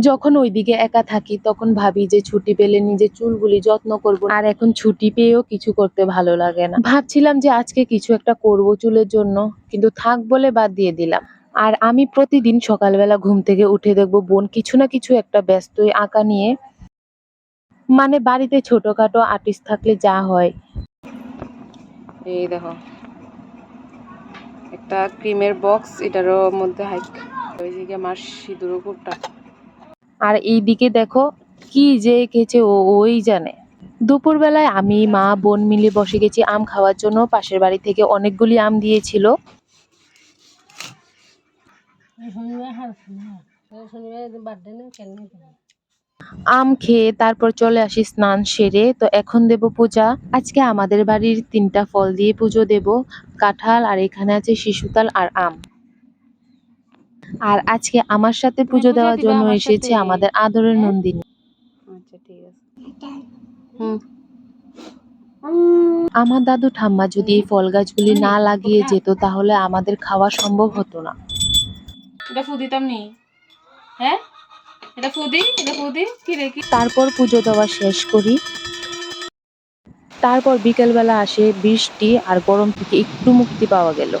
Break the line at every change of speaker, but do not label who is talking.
যখন ওইদিকে একা থাকি, তখন ভাবি যে ছুটি পেলে নিজের চুলগুলি যত্ন করব। আর এখন ছুটি পেয়েও কিছু করতে ভালো লাগে না। ভাবছিলাম যে আজকে কিছু একটা করব চুলের জন্য, কিন্তু থাক বলে বাদ দিয়ে দিলাম। আর আমি প্রতিদিন সকালবেলা ঘুম থেকে উঠে দেখব বোন কিছু না কিছু একটা ব্যস্ত আঁকা নিয়ে মানে বাড়িতে ছোটখাটো আর্টিস্ট থাকলে যা হয়।
এই দেখো। একটা ক্রিমের বক্স, এটারও মধ্যে হাইক। ওই দিকে আমার সিঁদুর কুটটা
আর এই দিকে দেখো কি যে এঁকেছে ও, ওই জানে। দুপুরবেলায় আমি, মা, বোন মিলে বসে গেছি আম খাওয়ার জন্য। পাশের বাড়ি থেকে অনেকগুলি আম দিয়েছিল। আম খেয়ে তারপর চলে আসি স্নান সেরে, তো এখন দেব পূজা। আজকে আমাদের বাড়ির তিনটা ফল দিয়ে পুজো দেব। কাঁঠাল আর এখানে আছে শিশুতাল আর আম। আর আজকে আমার সাথে পুজো দেওয়ার জন্য এসেছে আমাদের আদরের
হ্যাঁ?
নন্দিনী।
আচ্ছা ঠিক আছে। হুম।
আমার দাদু ঠাম্মা যদি এই ফল গাছগুলি না লাগিয়ে যেত তাহলে আমাদের খাওয়া সম্ভব হতো না।
এটা ফু দিতাম নি। হ্যাঁ? এটা ফু দি এটা ফু দি কি রে কি?
তারপর পুজো দেওয়া শেষ করি। তারপর বিকেলবেলা আসে বৃষ্টি আর গরম থেকে একটু মুক্তি পাওয়া গেল।